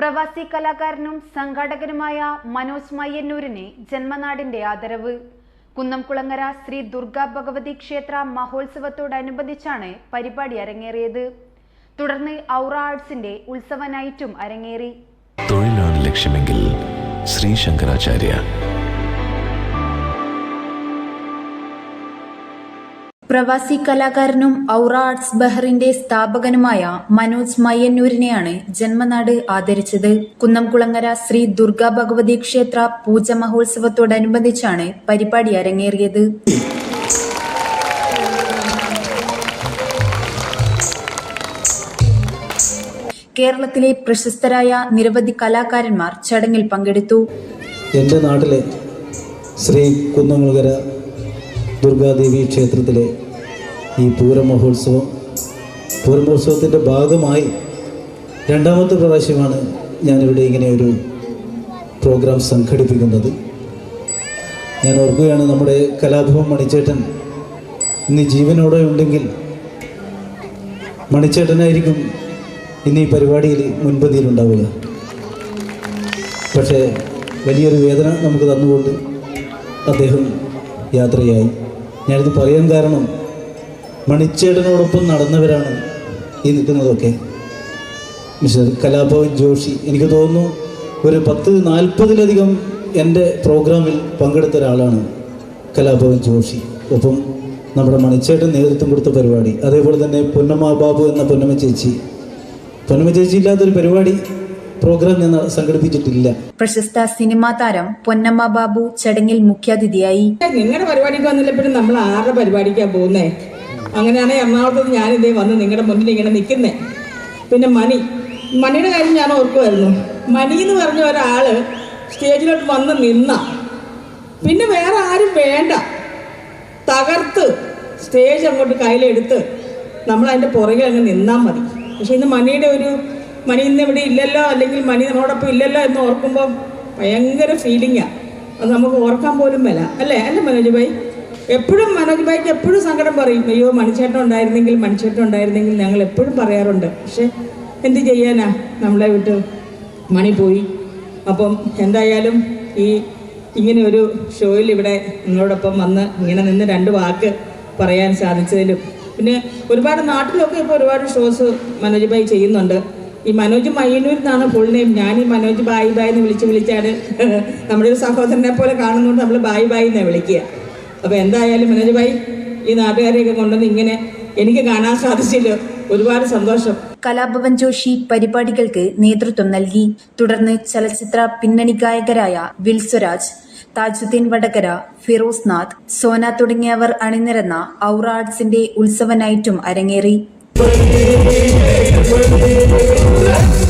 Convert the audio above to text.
പ്രവാസി കലാകാരനും സംഘാടകനുമായ മനോജ് മയ്യന്നൂരിനെ ജന്മനാടിന്റെ ആദരവ്. കുന്നംകുളങ്ങര ശ്രീ ദുർഗാ ഭഗവതി ക്ഷേത്ര മഹോത്സവത്തോടനുബന്ധിച്ചാണ് പരിപാടി അരങ്ങേറിയത്. തുടർന്ന് ഔറ ആർട്സിന്റെ ഉത്സവ നൈറ്റും അരങ്ങേറി. തൊഴിലാണ് ലക്ഷ്യമെങ്കിൽ ശ്രീ ശങ്കരാചാര്യ പ്രവാസി കലാകാരനും ഔറ ആർട്സ് ബഹറിന്റെ സ്ഥാപകനുമായ മനോജ് മയ്യന്നൂരിനെയാണ് ജന്മനാട് ആദരിച്ചത്. കുന്നംകുളങ്ങര ശ്രീ ദുർഗാ ഭഗവതി ക്ഷേത്ര പൂജ മഹോത്സവത്തോടനുബന്ധിച്ചാണ് പരിപാടി അരങ്ങേറിയത്. കേരളത്തിലെ പ്രശസ്തരായ നിരവധി കലാകാരന്മാർ ചടങ്ങിൽ പങ്കെടുത്തു. എന്റെ നാട്ടിലെ ശ്രീ കുന്നംകുളകര ദുർഗാദേവി ക്ഷേത്രത്തിലെ ഈ പൂരമഹോത്സവം പൂരമഹോത്സവത്തിന്റെ ഭാഗമായി രണ്ടാമത്തെ പ്രാവശ്യമാണ് ഞാനിവിടെ ഇങ്ങനെ ഒരു പ്രോഗ്രാം സംഘടിപ്പിക്കുന്നത്. ഞാൻ ഓർക്കുകയാണ് നമ്മുടെ കലാഭവൻ മണിച്ചേട്ടൻ ഇന്ന് ജീവനോടെ ഉണ്ടെങ്കിൽ മണിച്ചേട്ടനായിരിക്കും ഇന്ന് ഈ പരിപാടിയിൽ മുൻപന്തിയിലുണ്ടാവുക പക്ഷേ വലിയൊരു വേദന നമുക്ക് തന്നുകൊണ്ട് അദ്ദേഹം യാത്രയായി. ഞാനിത് പറയാൻ കാരണം മണിച്ചേടനോടൊപ്പം നടന്നവരാണ് ഈ നിൽക്കുന്നതൊക്കെ. മിസ്റ്റർ കലാഭവൻ ജോഷി എനിക്ക് തോന്നുന്നു ഒരു പത്ത് നാൽപ്പതിലധികം എന്റെ പ്രോഗ്രാമിൽ പങ്കെടുത്ത ഒരാളാണ് കലാഭവൻ ജോഷി. ഒപ്പം നമ്മുടെ മണിച്ചേട്ടൻ നേതൃത്വം കൊടുത്ത പരിപാടി അതേപോലെ തന്നെ പൊന്നമ്മ ബാബു എന്ന പൊന്നമ്മ ചേച്ചി. പൊന്നമ്മ ചേച്ചി ഇല്ലാത്തൊരു പരിപാടി പ്രോഗ്രാം ഞാൻ സംഘടിപ്പിച്ചിട്ടില്ല. പ്രശസ്ത സിനിമാ താരം പൊന്നമ്മ ബാബു ചടങ്ങിൽ മുഖ്യാതിഥിയായി. നിങ്ങളുടെ പരിപാടിക്ക് വന്നില്ലപ്പോഴും നമ്മൾ ആരുടെ പരിപാടിക്കാണ് പോകുന്നേ? അങ്ങനെയാണ് എറണാകുളത്ത് ഞാനിതേ വന്ന് നിങ്ങളുടെ മുന്നിൽ ഇങ്ങനെ നിൽക്കുന്നേ പിന്നെ മണി. മണിയുടെ കാര്യം ഞാൻ ഓർക്കുമായിരുന്നു മണി എന്ന് പറഞ്ഞ ഒരാൾ സ്റ്റേജിലോട്ട് വന്ന് നിന്ന. പിന്നെ വേറെ ആരും വേണ്ട. തകർത്ത് സ്റ്റേജ് അങ്ങോട്ട് കയ്യിലെടുത്ത് നമ്മൾ അതിന്റെ പുറകെ അങ്ങ് നിന്നാൽ മതി. പക്ഷെ ഇന്ന് മണിയുടെ ഒരു മണി ഇന്ന് ഇവിടെ ഇല്ലല്ലോ അല്ലെങ്കിൽ മണി നമ്മളോടൊപ്പം ഇല്ലല്ലോ എന്ന് ഓർക്കുമ്പോൾ ഭയങ്കര ഫീലിങ്ങാണ് അത് നമുക്ക് ഓർക്കാൻ പോലും വില അല്ലേ? അല്ലേ മനോജ് ഭായി? എപ്പോഴും മനോജ് ഭായിക്ക് എപ്പോഴും സങ്കടം പറയും അയ്യോ മണിച്ചേട്ടൻ ഉണ്ടായിരുന്നെങ്കിൽ മണിച്ചേട്ടൻ ഉണ്ടായിരുന്നെങ്കിൽ ഞങ്ങൾ എപ്പോഴും പറയാറുണ്ട്. പക്ഷേ എന്ത് ചെയ്യാനാ? നമ്മളെ വിട്ട് മണി പോയി. അപ്പം എന്തായാലും ഈ ഇങ്ങനെ ഒരു ഷോയിൽ ഇവിടെ നിങ്ങളോടൊപ്പം വന്ന് ഇങ്ങനെ നിന്ന് രണ്ട് വാക്ക് പറയാൻ സാധിച്ചതിലും. പിന്നെ ഒരുപാട് നാട്ടിലൊക്കെ ഇപ്പോൾ ഒരുപാട് ഷോസ് മനോജ് ഭായി ചെയ്യുന്നുണ്ട്. ഈ മനോജ് മയ്യന്നൂർ എന്നാണ് ഫുൾ നെയിം ഞാൻ ഈ മനോജ് ബായ് ബായ് എന്ന് വിളിച്ച് വിളിച്ചാണ് നമ്മുടെ ഒരു സഹോദരനെ പോലെ കാണുന്നതുകൊണ്ട് നമ്മൾ ബായ് ബായ് എന്നാണ് വിളിക്കുക അപ്പോൾ എന്തായാലും മനോജ് ബായ് ഈ നാട്ടുകാരെയൊക്കെ കൊണ്ടുവന്ന് ഇങ്ങനെ എനിക്ക് കാണാൻ സാധിച്ചില്ല. ഒരുപാട് സന്തോഷം. കലാഭവൻ ജോഷി പരിപാടികൾക്ക് നേതൃത്വം നൽകി. തുടർന്ന് ചലച്ചിത്ര പിന്നണി ഗായകരായ വിൽസ്വരാജ് താജുദ്ദീൻ വടകര ഫിറോസ് നാഥ് സോന തുടങ്ങിയവർ അണിനിരന്ന ഔറ ആർട്സിന്റെ ഉത്സവ നൈറ്റും അരങ്ങേറി